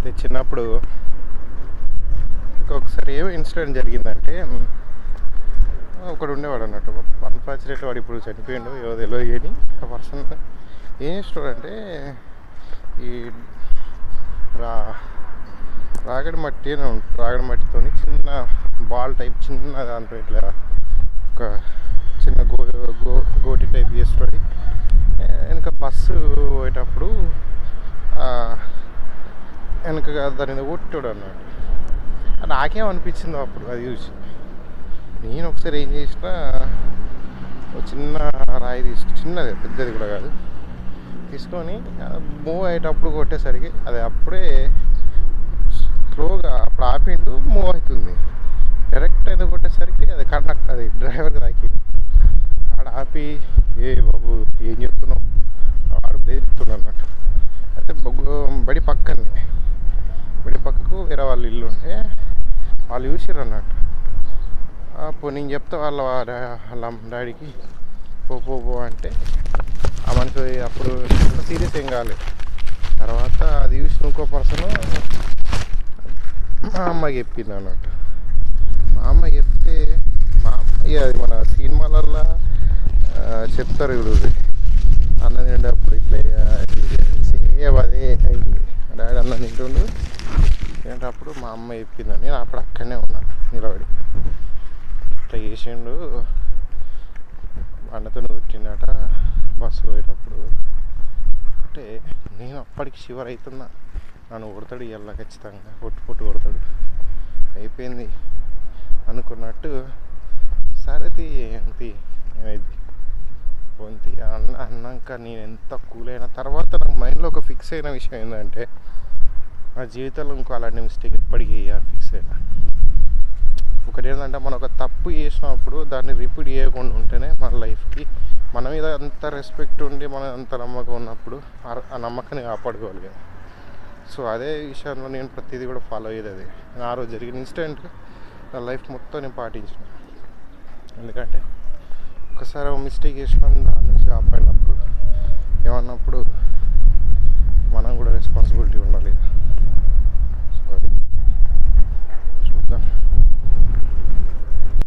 అయితే చిన్నప్పుడు ఇంకొకసారి ఏం ఇన్సిడెంట్ జరిగిందంటే ఒకడు ఉండేవాడు అన్నట్టు. అన్ఫార్చునేట్ వాడు ఇప్పుడు చనిపోయిండు ఏదో తెలియదు కానీ ఆ పర్సన్. ఏం చేస్తాడంటే ఈ రా రాగడి మట్టి అని రాగడి మట్టితో చిన్న బాల్ టైప్ చిన్న దాంట్లో ఇట్లా ఒక చిన్న గో గో గోటి టైప్ చేస్తాడు వెనక బస్సు పోయేటప్పుడు ఆ, వెనక దాని మీద కొట్టాడు అన్నాడు నాకేం అనిపించిందో అప్పుడు అది చూసి. నేను ఒకసారి ఏం చేసిన ఒక చిన్న రాయి తీసుకు చిన్నది పెద్దది కూడా కాదు. తీసుకొని మూవ్ అయ్యేటప్పుడు కొట్టేసరికి అది అప్పుడే స్లోగా అప్పుడు ఆపిండు మూవ్ అవుతుంది. డైరెక్ట్ అయితే కొట్టేసరికి అది కండక్ట్ అది డ్రైవర్కి తాకింది. ఆడ ఆపి ఏ బాబు ఏం చెప్తున్నావు ఆడు బెదిరిస్తున్నాడు అన్నట్టు అయితే బొగ్గు బడి పక్కనే. బడి పక్కకు వేరే వాళ్ళ ఇల్లు ఉంటే వాళ్ళు చూసిర్రు అన్నట్టు అప్పుడు నేను చెప్తా వాళ్ళ డా- వాళ్ళ డాడీకి పో పో పో అంటే ఆ మనిషి అప్పుడు సీరియస్ ఏం కాలేదు తర్వాత అది చూసిన ఇంకో పర్సన్ మా అమ్మకి చెప్పింది అన్నట్టు మా అమ్మ చెప్తే మా అమ్మ అది మన సినిమాలల్లో చెప్తారు ఇప్పుడు అన్నం తినేటప్పుడు ఇట్లా సేవ్ అదే అయింది. డాడీ అన్నం తింటుండు. అప్పుడు మా అమ్మ చెప్పిందని నేను అప్పుడు అక్కడనే ఉన్నాను నిలబడి. ఇట్లా చేసిండు. అన్నతో కొట్టిండట బస్సు పోయేటప్పుడు. అంటే నేను అప్పటికి షివర్ అవుతున్నా నన్ను కొడతాడు ఇవాళ ఖచ్చితంగా. పొట్టు పొట్టు కొడతాడు. అయిపోయింది. అనుకున్నట్టు సరేది ఏంటి? ఏమైంది? పొంతి అన్న అన్నాక నేను ఎంత కూల్ అయిన తర్వాత నాకు మైండ్లో ఒక ఫిక్స్ అయిన విషయం ఏంటంటే నా జీవితంలో ఇంకో అలాంటి మిస్టేక్ ఎప్పటికీ చేయాలి ఫిక్స్ అయినా. ఒకటి ఏంటంటే మనం ఒక తప్పు చేసినప్పుడు దాన్ని రిపీట్ చేయకుండా ఉంటేనే మన లైఫ్కి మన మీద అంత రెస్పెక్ట్ ఉండి మన అంత నమ్మకం ఉన్నప్పుడు ఆ- నమ్మకాన్ని కాపాడుకోవాలి సో అదే విషయంలో నేను ప్రతిదీ కూడా ఫాలో అయ్యేది అది. ఆ రోజు జరిగిన ఇన్సిడెంట్ నా లైఫ్ మొత్తం నేను పాటించిన. ఎందుకంటే ఒకసారి ఒక మిస్టేక్ చేసిన దాని నుంచి కాపాడినప్పుడు